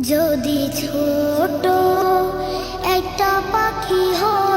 যদি ছোট একটা পাখি হয়